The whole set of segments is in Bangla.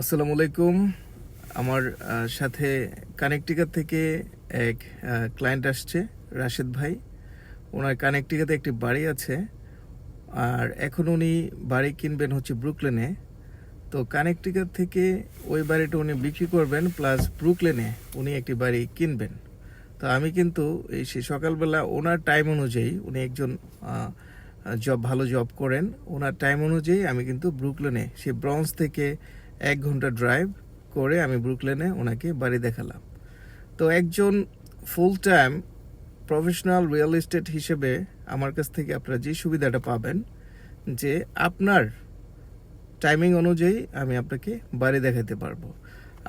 আসসালামু আলাইকুম। আমার সাথে কানেকটিকা থেকে এক ক্লায়েন্ট আসছে, রাশেদ ভাই। ওনার কানেকটিকাতে একটি বাড়ি আছে, আর এখন উনি বাড়ি কিনবেন হচ্ছে ব্রুকলেনে তো কানেকটিকা থেকে ওই বাড়িটা উনি বিক্রি করবেন প্লাস ব্রুকলেনে উনি একটি বাড়ি কিনবেন। তো আমি কিন্তু এই সে সকালবেলা ওনার টাইম অনুযায়ী, উনি একজন জব ভালো জব করেন, ওনার টাইম অনুযায়ী আমি কিন্তু ব্রুকলেনে সে ব্রঞ্জ থেকে এক ঘণ্টা ড্রাইভ করে আমি ব্রুকলেনে ওনাকে বাড়ি দেখালাম। তো একজন full time professional real estate হিসেবে আমার কাছ থেকে আপনারা যে সুবিধাটা পাবেন, যে আপনার টাইমিং অনুযায়ী আমি আপনাকে বাড়ি দেখাতে পারব।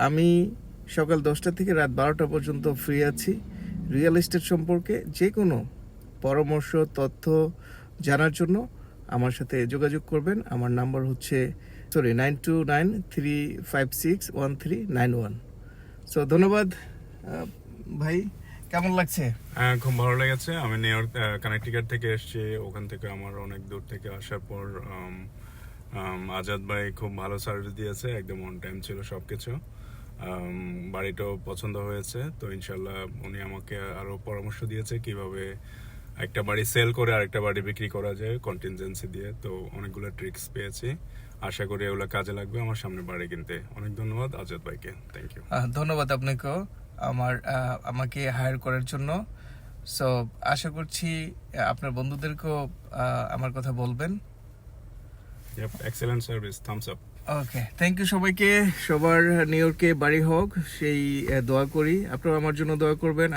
আমি সকাল দশটা থেকে রাত বারোটা পর্যন্ত ফ্রি আছি। রিয়েল এস্টেট সম্পর্কে যে কোনো পরামর্শ, তথ্য জানার জন্য আমার সাথে যোগাযোগ করবেন। আমার নাম্বার হচ্ছে sorry nine two nine three five six one three nine one so ধন্যবাদ ভাই। কেমন লাগছে? হ্যাঁ খুব ভালো লেগেছে। আমি নিউ ইয়র্ক কানেকটিকাট থেকে এসেছি। ওখান থেকে আমার অনেক দূর থেকে আসার পর আজাদ ভাই খুব ভালো সার্ভিস দিয়েছে। একদম অন টাইম ছিল সব কিছু বাড়িটাও পছন্দ হয়েছে। তো ইনশাল্লাহ উনি আমাকে আরও পরামর্শ দিয়েছে কীভাবে একটা বাড়ি সেল করে আরেকটা বাড়ি বিক্রি করা যায় কন্টিনজেন্সি দিয়ে। তো অনেকগুলো ট্রিক্স পেয়েছি। আশা করি এগুলো কাজে লাগবে। আমার সামনে বাড়ি কিনতে। অনেক ধন্যবাদ আজাদ ভাইকে। থ্যাংক ইউ ধন্যবাদ আপনাকেও আমার আমাকে হায়ার করার জন্য। সো আশা করছি আপনার বন্ধুদেরকেও আমার কথা বলবেন। Excellent service thumbs up okay thank you সবাইকে। সবার নিউ ইয়র্কে বাড়ি হোক সেই দোয়া করি। আপনারা আমার জন্য দোয়া করবেন।